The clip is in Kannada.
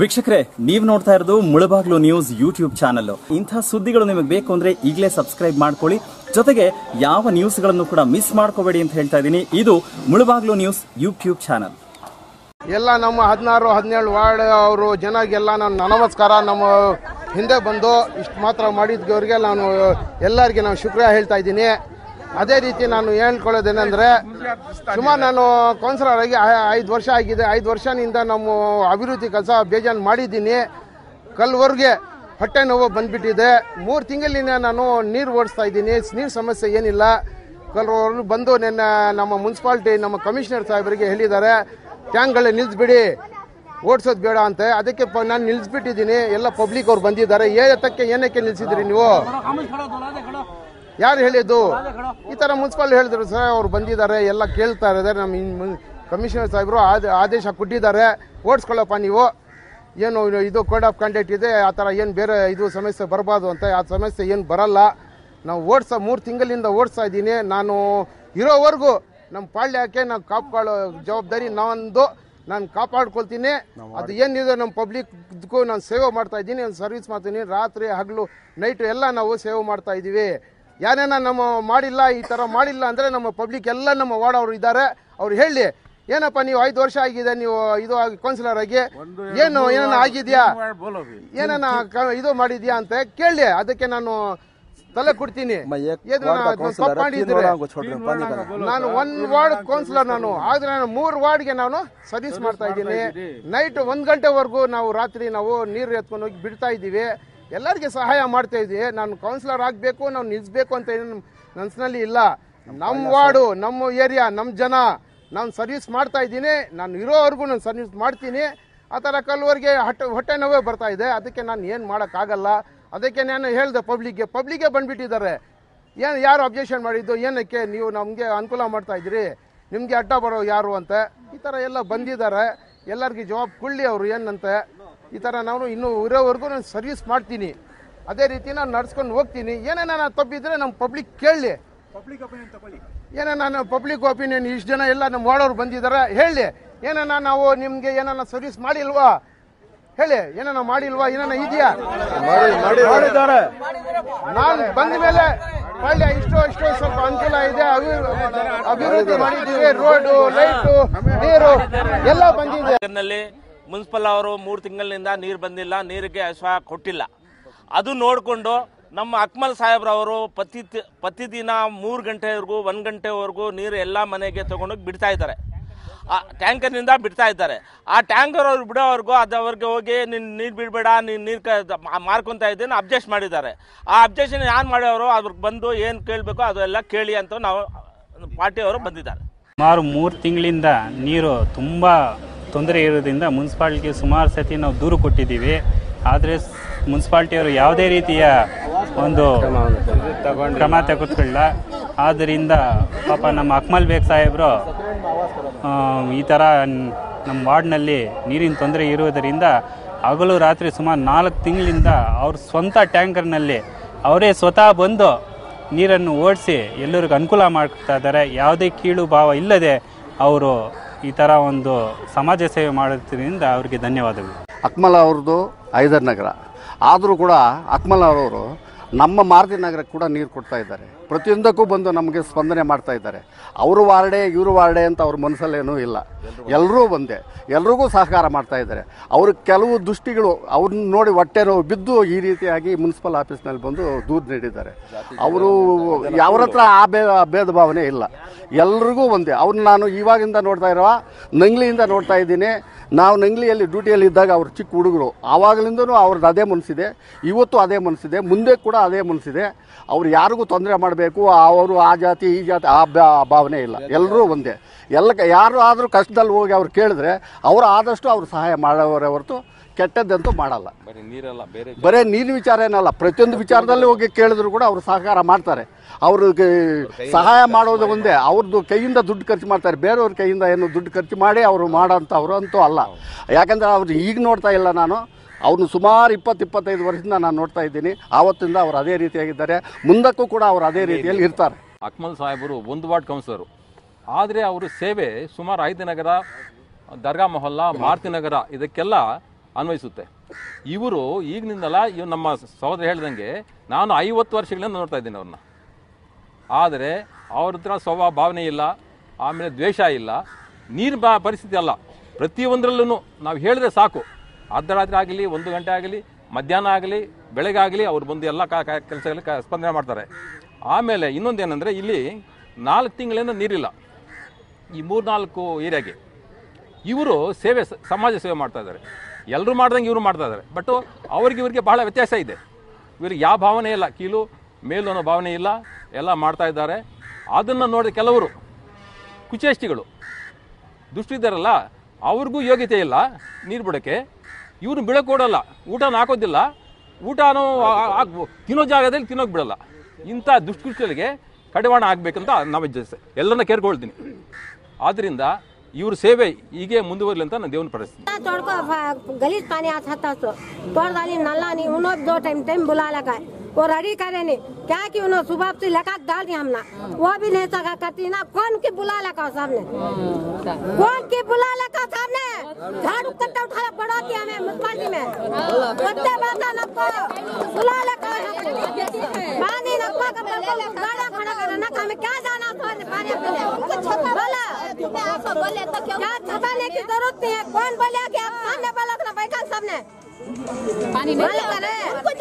ವೀಕ್ಷಕರೇ, ನೀವು ನೋಡ್ತಾ ಇರೋದು ಮುಳಬಾಗ್ಲು ನ್ಯೂಸ್ ಯೂಟ್ಯೂಬ್ ಚಾನಲ್ ಇಂಥ ಸುದ್ದಿಗಳು ನಿಮಗೆ ಬೇಕು ಅಂದ್ರೆ ಈಗಲೇ ಸಬ್ಸ್ಕ್ರೈಬ್ ಮಾಡ್ಕೊಳ್ಳಿ. ಜೊತೆಗೆ ಯಾವ ನ್ಯೂಸ್ಗಳನ್ನು ಕೂಡ ಮಿಸ್ ಮಾಡ್ಕೋಬೇಡಿ ಅಂತ ಹೇಳ್ತಾ ಇದ್ದೀನಿ ಇದು ಮುಳಬಾಗ್ಲು ನ್ಯೂಸ್ ಯೂಟ್ಯೂಬ್ ಚಾನಲ್. ಎಲ್ಲ ನಮ್ಮ ಹದಿನಾರು, ಹದಿನೇಳು ವಾರ್ಡ್ ಅವರು ಜನಗೆಲ್ಲ ನಾನು ನಮಸ್ಕಾರ. ನಮ್ಮ ಹಿಂದೆ ಬಂದು ಇಷ್ಟು ಮಾತ್ರ ಮಾಡಿದ್ದವ್ರಿಗೆ ನಾನು ಎಲ್ಲರಿಗೆ ನಾನು ಶುಕ್ರಿಯ ಹೇಳ್ತಾ ಇದ್ದೀನಿ. ಅದೇ ರೀತಿ ನಾನು ಹೇಳ್ಕೊಳ್ಳೋದೇನೆಂದರೆ ಸುಮಾರು ನಾನು ಕೌನ್ಸಿಲರ್ ಆಗಿ ಐದು ವರ್ಷ ಆಗಿದೆ. ಐದು ವರ್ಷದಿಂದ ನಮ್ಮ ಅಭಿವೃದ್ಧಿ ಕೆಲಸ ಬೇಜಾನ್ ಮಾಡಿದ್ದೀನಿ. ಕಲ್ವರ್ಗೆ ಹೊಟ್ಟೆ ನೋವು ಬಂದ್ಬಿಟ್ಟಿದೆ. ಮೂರು ತಿಂಗಳಿನ ನಾನು ನೀರು ಓಡಿಸ್ತಾ ಇದ್ದೀನಿ. ನೀರು ಸಮಸ್ಯೆ ಏನಿಲ್ಲ. ಕಲ್ವರ್ಗ ಬಂದು ನಿನ್ನೆ ನಮ್ಮ ಮುನ್ಸಿಪಾಲ್ಟಿ ನಮ್ಮ ಕಮಿಷನರ್ ಸಾಹೇಬರಿಗೆ ಹೇಳಿದ್ದಾರೆ ಟ್ಯಾಂಕ್ಗಳೇ ನಿಲ್ಲಿಸ್ಬಿಡಿ ಓಡಿಸೋದು ಬೇಡ ಅಂತ. ಅದಕ್ಕೆ ನಾನು ನಿಲ್ಲಿಸ್ಬಿಟ್ಟಿದ್ದೀನಿ ಎಲ್ಲ ಪಬ್ಲಿಕ್ ಅವ್ರು ಬಂದಿದ್ದಾರೆ. ಏತಕ್ಕೆ ಏನಕ್ಕೆ ನಿಲ್ಸಿದ್ರಿ ನೀವು? ಯಾರು ಹೇಳಿದ್ದು? ಈ ಥರ ಮುನ್ಸಿಪಾಲ್ ಹೇಳಿದ್ರು ಸರ್ ಅವ್ರು ಬಂದಿದ್ದಾರೆ ಎಲ್ಲ ಕೇಳ್ತಾ ಇದ್ದಾರೆ ನಮ್ಮ ಕಮಿಷನರ್ ಸಾಹೇಬರು ಆದ ಆದೇಶ ಕೊಟ್ಟಿದ್ದಾರೆ ಓಡಿಸ್ಕೊಳ್ಳಪ್ಪ ನೀವು. ಏನು ಇದು ಕೋಡ್ ಆಫ್ ಕಂಡಕ್ಟ್ ಇದೆ ಆ ಥರ ಏನು ಬೇರೆ ಇದು ಸಮಸ್ಯೆ ಬರಬಾರ್ದು ಅಂತ ಆ ಸಮಸ್ಯೆ ಏನು ಬರಲ್ಲ. ನಾವು ಓಡಿಸ ಮೂರು ತಿಂಗಳಿಂದ ಓಡಿಸ್ತಾ ಇದ್ದೀನಿ. ನಾನು ಇರೋವರೆಗೂ ನಮ್ಮ ಪಾಳ್ಯಕ್ಕೆ ನಾವು ಕಾಪಾಡೋ ಜವಾಬ್ದಾರಿ ನಾವೊಂದು. ನಾನು ಕಾಪಾಡ್ಕೊಳ್ತೀನಿ. ಅದು ಏನಿದೆ ನಮ್ಮ ಪಬ್ಲಿಕ್ಗೂ ನಾನು ಸೇವೆ ಮಾಡ್ತಾ ಇದ್ದೀನಿ ಸರ್ವಿಸ್ ಮಾಡ್ತೀನಿ. ರಾತ್ರಿ ಹಗಲು ನೈಟು ಎಲ್ಲ ನಾವು ಸೇವೆ ಮಾಡ್ತಾ ಇದ್ದೀವಿ. ಯಾರೇನ ನಮ್ಮ ಮಾಡಿಲ್ಲ ಈ ಥರ ಮಾಡಿಲ್ಲ ಅಂದರೆ ನಮ್ಮ ಪಬ್ಲಿಕ್ ಎಲ್ಲ ನಮ್ಮ ವಾರ್ಡ್ ಅವರು ಇದ್ದಾರೆ. ಅವ್ರು ಹೇಳಿ ಏನಪ್ಪ ನೀವು ಐದು ವರ್ಷ ಆಗಿದೆ ನೀವು ಇದು ಆಗಿ ಕೌನ್ಸಿಲರ್ ಆಗಿ ಏನು ಏನಾನ ಆಗಿದೆಯಾ? ಏನನ್ನ ಕ- ಇದು ಮಾಡಿದ್ಯಾ ಅಂತ ಕೇಳಿ ಅದಕ್ಕೆ ನಾನು ತಲೆ ಕೊಡ್ತೀನಿ. ನಾನು. ಒನ್ ವಾರ್ಡ್ ಕೌನ್ಸಿಲರ್ ನಾನು ಆದ್ರೆ ನಾನು ಮೂರು ವಾರ್ಡ್ಗೆ ನಾನು ಸರ್ವಿಸ್ ಮಾಡ್ತಾ ಇದ್ದೀನಿ. ನೈಟ್ ಒಂದ್ ಗಂಟೆವರೆಗೂ ನಾವು ರಾತ್ರಿ ನಾವು ನೀರು ಎತ್ಕೊಂಡು ಹೋಗಿ ಬಿಡ್ತಾ ಇದ್ದೀವಿ. ಎಲ್ಲರಿಗೆ ಸಹಾಯ ಮಾಡ್ತಾ ಇದ್ದೀವಿ ನಾನು ಕೌನ್ಸಿಲರ್ ಆಗಬೇಕು ನಾವು ನಿಲ್ಲಿಸ್ಬೇಕು ಅಂತ ಏನು ಮನಸ್ಸಿನಲ್ಲಿ ಇಲ್ಲ. ನಮ್ಮ ವಾರ್ಡು ನಮ್ಮ ಏರಿಯಾ ನಮ್ಮ ಜನ ನಾನು ಸರ್ವಿಸ್ ಮಾಡ್ತಾ ಇದ್ದೀನಿ. ನಾನು ಇರೋವರೆಗೂ ನಾನು ಸರ್ವಿಸ್ ಮಾಡ್ತೀನಿ. ಆ ಥರ ಕಲ್ವರ್ಗೆ ಹೊಟ್ಟೆ ಹೊಟ್ಟೆ ನೋವೇ ಬರ್ತಾ ಇದೆ. ಅದಕ್ಕೆ ನಾನು ಏನು ಮಾಡೋಕ್ಕಾಗಲ್ಲ. ಅದಕ್ಕೆ ನಾನು ಹೇಳಿದೆ ಪಬ್ಲಿಕ್ಗೆ ಪಬ್ಲಿಕ್ಗೆ ಬಂದ್ಬಿಟ್ಟಿದ್ದಾರೆ. ಏನು ಯಾರು ಅಬ್ಜೆಕ್ಷನ್ ಮಾಡಿದ್ದು? ಏನಕ್ಕೆ ನೀವು ನಮಗೆ ಅನುಕೂಲ ಮಾಡ್ತಾ ಇದ್ದೀರಿ? ನಿಮಗೆ ಅಡ್ಡ ಬರೋ ಯಾರು ಅಂತ? ಈ ಥರ ಎಲ್ಲ ಬಂದಿದ್ದಾರೆ. ಎಲ್ಲರಿಗೂ ಜವಾಬ್ ಕೊಳ್ಳಿ ಅವರು ಏನಂತೆ? ಈ ಥರ ನಾನು ಇನ್ನೂ ಇರೋವರೆಗೂ ನಾನು ಸರ್ವಿಸ್ ಮಾಡ್ತೀನಿ. ಅದೇ ರೀತಿ ನಾನು ನಡ್ಸ್ಕೊಂಡು ಹೋಗ್ತೀನಿ. ಏನೇನ ನಾನು ತಪ್ಪಿದ್ರೆ ನಮ್ಮ ಪಬ್ಲಿಕ್ ಕೇಳಲಿ. ಏನೇ ನಾನು ಪಬ್ಲಿಕ್ ಒಪಿನಿಯನ್ ಇಷ್ಟು ಜನ ಎಲ್ಲ ನಮ್ಮ ಮಾಡೋರು ಬಂದಿದ್ದಾರೆ ಹೇಳಿ. ಏನನ್ನ ನಾವು ನಿಮಗೆ ಏನನ್ನ ಸರ್ವಿಸ್ ಮಾಡಿಲ್ವಾ? ಹೇಳಿ. ಏನನ್ನ ಮಾಡಿಲ್ವಾ? ಏನನ್ನ ಇದೆಯಾ? ಮಾಡಿದ್ದಾರೆ. ನಾನು ಬಂದ ಮೇಲೆ ಒಳ್ಳೆ ಇಷ್ಟು ಇಷ್ಟು ಸ್ವಲ್ಪ ಅನುಕೂಲ ಇದೆ. ಅಭಿ- ಅಭಿವೃದ್ಧಿ ಮಾಡಿದ್ದೀವಿ. ರೋಡು ಲೈಟು ನೀರು ಎಲ್ಲ ಬಂದಿದೆ. ಮುನ್ಸಿಪಲ್ ಅವರು ಮೂರು ತಿಂಗಳಿನಿಂದ ನೀರು ಬಂದಿಲ್ಲ, ನೀರಿಗೆ ಅಶ್ವ ಕೊಟ್ಟಿಲ್ಲ. ಅದು ನೋಡಿಕೊಂಡು ನಮ್ಮ ಅಕ್ಮಲ್ ಸಾಹೇಬ್ರವರು ಪ್ರತಿ ತಿ- ಪ್ರತಿದಿನ ಮೂರು ಗಂಟೆವರೆಗೂ, ಒಂದು ಗಂಟೆವರೆಗೂ ನೀರು ಎಲ್ಲ ಮನೆಗೆ ತೊಗೊಂಡೋಗಿ ಬಿಡ್ತಾ ಇದ್ದಾರೆ. ಆ ಟ್ಯಾಂಕರ್ನಿಂದ ಬಿಡ್ತಾ ಇದ್ದಾರೆ. ಆ ಟ್ಯಾಂಕರ್ ಅವ್ರು ಬಿಡೋವರೆಗೂ ಅದು ಅವ್ರಿಗೆ ಹೋಗಿ, ನೀನು ನೀರು ಬಿಡಬೇಡ, ನೀನು ನೀರು ಕ ಮಾರ್ಕೊತಾ ಇದ್ದೀನಿ, ಅಬ್ಜೆಸ್ಟ್ ಮಾಡಿದ್ದಾರೆ. ಆ ಅಬ್ಜೆಕ್ಷನ್ ಯಾರು ಮಾಡೋರು ಅವ್ರಿಗೆ ಬಂದು ಏನು ಕೇಳಬೇಕು ಅದೆಲ್ಲ ಕೇಳಿ ಅಂತ ನಾವು ಪಾರ್ಟಿಯವರು ಬಂದಿದ್ದಾರೆ. ಸುಮಾರು ಮೂರು ತಿಂಗಳಿಂದ ನೀರು ತುಂಬ ತೊಂದರೆ ಇರೋದ್ರಿಂದ ಮುನ್ಸಿಪಾಲ್ಟಿಗೆ ಸುಮಾರು ಸತಿ ನಾವು ದೂರು ಕೊಟ್ಟಿದ್ದೀವಿ. ಆದರೆ ಮುನ್ಸಿಪಾಲ್ಟಿಯವರು ಯಾವುದೇ ರೀತಿಯ ಒಂದು ಕ್ರಮ ತೆಗೆದುಕೊಳ್ಳ ಆದ್ದರಿಂದ ಪಾಪ ನಮ್ಮ ಅಕ್ಮಲ್ ಬೇಗ್ ಸಾಹೇಬರು ಈ ಥರ ನಮ್ಮ ವಾರ್ಡ್ನಲ್ಲಿ ನೀರಿನ ತೊಂದರೆ ಇರುವುದರಿಂದ ಹಗಲು ರಾತ್ರಿ ಸುಮಾರು ನಾಲ್ಕು ತಿಂಗಳಿಂದ ಅವ್ರ ಸ್ವಂತ ಟ್ಯಾಂಕರ್ನಲ್ಲಿ ಅವರೇ ಸ್ವತಃ ಬಂದು ನೀರನ್ನು ಓಡಿಸಿ ಎಲ್ಲರಿಗೂ ಅನುಕೂಲ ಮಾಡ್ತಾ ಇದ್ದಾರೆ. ಯಾವುದೇ ಕೀಳು ಭಾವ ಇಲ್ಲದೆ ಅವರು ಈ ಥರ ಒಂದು ಸಮಾಜ ಸೇವೆ ಮಾಡೋದ್ರಿಂದ ಅವರಿಗೆ ಧನ್ಯವಾದಗಳು. ಅಕ್ಮಲ್ ಅವ್ರದ್ದು ಐದರ್ ನಗರ. ಆದರೂ ಕೂಡ ಅಕ್ಮಲ್ ಅವರವರು ನಮ್ಮ ಮಾರುತಿ ನಗರಕ್ಕೆ ಕೂಡ ನೀರು ಕೊಡ್ತಾ ಇದ್ದಾರೆ. ಪ್ರತಿಯೊಂದಕ್ಕೂ ಬಂದು ನಮಗೆ ಸ್ಪಂದನೆ ಮಾಡ್ತಾ ಇದ್ದಾರೆ. ಅವರು ವಾರ್ಡೆ, ಇವರು ವಾರ್ಡೆ ಅಂತ ಅವ್ರ ಮನಸ್ಸಲ್ಲೇನೂ ಇಲ್ಲ. ಎಲ್ಲರೂ ಬಂದೆ ಎಲ್ರಿಗೂ ಸಹಕಾರ ಮಾಡ್ತಾ ಇದ್ದಾರೆ. ಅವ್ರ ಕೆಲವು ದೃಷ್ಟಿಗಳು ಅವ್ರನ್ನ ನೋಡಿ ಹೊಟ್ಟೆ ನೋವು ಬಿದ್ದು ಈ ರೀತಿಯಾಗಿ ಮುನ್ಸಿಪಲ್ ಆಫೀಸ್ನಲ್ಲಿ ಬಂದು ದೂರು ನೀಡಿದ್ದಾರೆ. ಅವರು ಯಾವ್ರ ಹತ್ರ ಆ ಭೇ ಭೇದ ಭಾವನೆ ಇಲ್ಲ. ಎಲ್ರಿಗೂ ಬಂದೆ ಅವ್ರನ್ನ ನಾನು ಇವಾಗಿಂದ ನೋಡ್ತಾ ಇರುವ? ನಂಗ್ಲಿಯಿಂದ ನೋಡ್ತಾ ಇದ್ದೀನಿ. ನಾವು ನಂಗ್ಲಿಯಲ್ಲಿ ಡ್ಯೂಟಿಯಲ್ಲಿ ಇದ್ದಾಗ ಅವ್ರು ಚಿಕ್ಕ ಹುಡುಗರು. ಆವಾಗಲಿಂದನೂ ಅವ್ರದ್ದು ಅದೇ ಮನಸ್ಸಿದೆ. ಇವತ್ತು ಅದೇ ಮನಸ್ಸಿದೆ. ಮುಂದೆ ಕೂಡ ಅದೇ ಮನಸ್ಸಿದೆ. ಅವ್ರು ಯಾರಿಗೂ ತೊಂದರೆ ಮಾಡಬೇಕು ಅವರು ಆ ಜಾತಿ ಈ ಜಾತಿ ಆ ಭಾವನೆ ಇಲ್ಲ. ಎಲ್ಲರೂ ಒಂದೇ. ಎಲ್ಲ ಯಾರು ಆದರೂ ಕಷ್ಟದಲ್ಲಿ ಹೋಗಿ ಅವ್ರು ಕೇಳಿದ್ರೆ ಅವರು ಆದಷ್ಟು ಅವ್ರು ಸಹಾಯ ಮಾಡೋರೇ ಹೊರತು ಕೆಟ್ಟದ್ದಂತೂ ಮಾಡಲ್ಲ. ಬರೇ ನೀರಿನ ವಿಚಾರ ಏನಲ್ಲ ಪ್ರತಿಯೊಂದು ವಿಚಾರದಲ್ಲಿ ಹೋಗಿ ಕೇಳಿದ್ರು ಕೂಡ ಅವರು ಸಹಕಾರ ಮಾಡ್ತಾರೆ. ಅವ್ರಿಗೆ ಸಹಾಯ ಮಾಡೋದು ಒಂದೇ. ಅವ್ರದ್ದು ಕೈಯಿಂದ ದುಡ್ಡು ಖರ್ಚು ಮಾಡ್ತಾರೆ. ಬೇರೆಯವ್ರ ಕೈಯಿಂದ ಏನು ದುಡ್ಡು ಖರ್ಚು ಮಾಡಿ ಅವರು ಮಾಡೋಂಥವ್ರು ಅಂತೂ ಅಲ್ಲ. ಯಾಕಂದರೆ ಅವ್ರು ಈಗ ನೋಡ್ತಾ ಇಲ್ಲ ನಾನು. ಅವ್ರನ್ನ ಸುಮಾರು ಇಪ್ಪತ್ತು ಇಪ್ಪತ್ತೈದು ವರ್ಷದಿಂದ ನಾನು ನೋಡ್ತಾ ಇದ್ದೀನಿ. ಆವತ್ತಿಂದ ಅವರು ಅದೇ ರೀತಿಯಾಗಿದ್ದಾರೆ. ಮುಂದಕ್ಕೂ ಕೂಡ ಅವರು ಅದೇ ರೀತಿಯಲ್ಲಿ ಇರ್ತಾರೆ. ಅಕ್ಮಲ್ ಸಾಹೇಬರು ಒಂದು ವಾರ್ಡ್ ಕೌನ್ಸಿಲರು. ಆದರೆ ಅವರು ಸೇವೆ ಸುಮಾರು ಐದು ನಗರ ದರ್ಗಾ ಮೊಹಲ್ಲ ಮಾರುತಿ ನಗರ ಇದಕ್ಕೆಲ್ಲ ಅನ್ವಯಿಸುತ್ತೆ. ಇವರು ಈಗಿನಿಂದಲ್ಲ ಇವ್ ನಮ್ಮ ಸಹೋದರ ಹೇಳ್ದಂಗೆ ನಾನು ಐವತ್ತು ವರ್ಷಗಳಿಂದ ನೋಡ್ತಾ ಇದ್ದೀನಿ ಅವ್ರನ್ನ. ಆದರೆ ಅವ್ರ ಹತ್ರ ಸ್ವಭಾವ ಭಾವನೆ ಇಲ್ಲ ಆಮೇಲೆ ದ್ವೇಷ ಇಲ್ಲ ನೀರು ಬಾ ಪರಿಸ್ಥಿತಿ ಅಲ್ಲ. ಪ್ರತಿಯೊಂದರಲ್ಲೂ ನಾವು ಹೇಳಿದ್ರೆ ಸಾಕು. ಅರ್ಧರಾತ್ರಿ ಆಗಲಿ, ಒಂದು ಗಂಟೆ ಆಗಲಿ, ಮಧ್ಯಾಹ್ನ ಆಗಲಿ ಬೆಳಗ್ಗೆ ಆಗಲಿ ಅವ್ರು ಬಂದು ಎಲ್ಲ ಕೆಲಸಗಳಲ್ಲಿ ಕ ಸ್ಪಂದನೆ ಮಾಡ್ತಾರೆ. ಆಮೇಲೆ ಇನ್ನೊಂದೇನೆಂದರೆ ಇಲ್ಲಿ ನಾಲ್ಕು ತಿಂಗಳಿಂದ ನೀರಿಲ್ಲ. ಈ ಮೂರ್ನಾಲ್ಕು ಏರಿಯಾಗೆ. ಇವರು ಸೇವೆ ಸಮಾಜ ಸೇವೆ ಮಾಡ್ತಾ ಇದ್ದಾರೆ. ಎಲ್ಲರೂ ಮಾಡ್ದಂಗೆ ಇವರು ಮಾಡ್ತಾ ಇದ್ದಾರೆ. ಬಟ್ ಅವ್ರಿಗೆ ಇವ್ರಿಗೆ ಬಹಳ ವ್ಯತ್ಯಾಸ ಇದೆ. ಇವ್ರಿಗೆ ಯಾವ ಭಾವನೆ ಇಲ್ಲ. ಕೀಲು, ಮೇಲು ಅನ್ನೋ ಭಾವನೆ ಇಲ್ಲ. ಎಲ್ಲ ಮಾಡ್ತಾ ಇದ್ದಾರೆ. ಅದನ್ನು ನೋಡಿ ಕೆಲವರು ಕುಚೇಷ್ಟಿಗಳು ದುಷ್ಟಿದ್ದಾರಲ್ಲ ಅವ್ರಿಗೂ ಯೋಗ್ಯತೆ ಇಲ್ಲ, ನೀರು ಬಿಡೋಕ್ಕೆ. ಇವನು ಬಿಡೋಕ್ಕೊಡಲ್ಲ ಊಟ ಹಾಕೋದಿಲ್ಲ. ಊಟನೂ ತಿನ್ನೋ ಜಾಗದಲ್ಲಿ ತಿನ್ನೋಕೆ ಬಿಡಲ್ಲ. ಇಂಥ ದುಷ್ಕೃತ್ಯಗಳಿಗೆ ಕಡಿವಾಣ ಆಗಬೇಕಂತ ನಾವು ಎಲ್ಲರನ್ನ ಕೇರ್ಕೊಳ್ತೀನಿ. ಆದ್ದರಿಂದ ಇವ್ರ ಸೇವೆ ಹೀಗೆ ಮುಂದುವರಲಿ ಅಂತ ನಾನು ದೇವನ ಪಡಿಸ್ತೀನಿ ಗಲೀಜ್ ಪಾನಿ ಆತ ಹತ್ತಾತು. ತೋಟದಲ್ಲಿ ನಲ್ಲ ನೀವು ಟೈಮ್ ಟೈಮ್ ಬುಲಾಲಕ. वो रेडी करे नहीं क्या कि उन्होंने सुबह से लगा डाल दिया हमने। वो भी नहीं सका करती ना कौन की बुला लगा सामने? कौन की बुला लगा सामने? झाड़ू कट्टा उठा पड़ा दिया हमें म्यूनसिपालिटी में। बाता नक्को बुला लगा पानी का गाड़ा खड़ा करना ना हमें क्या जाना तो पानी बोला क्या छपाने की ज़रूरत नहीं है? कौन बोले कि आप सामने बोला अपना बैठा सबने पानी नहीं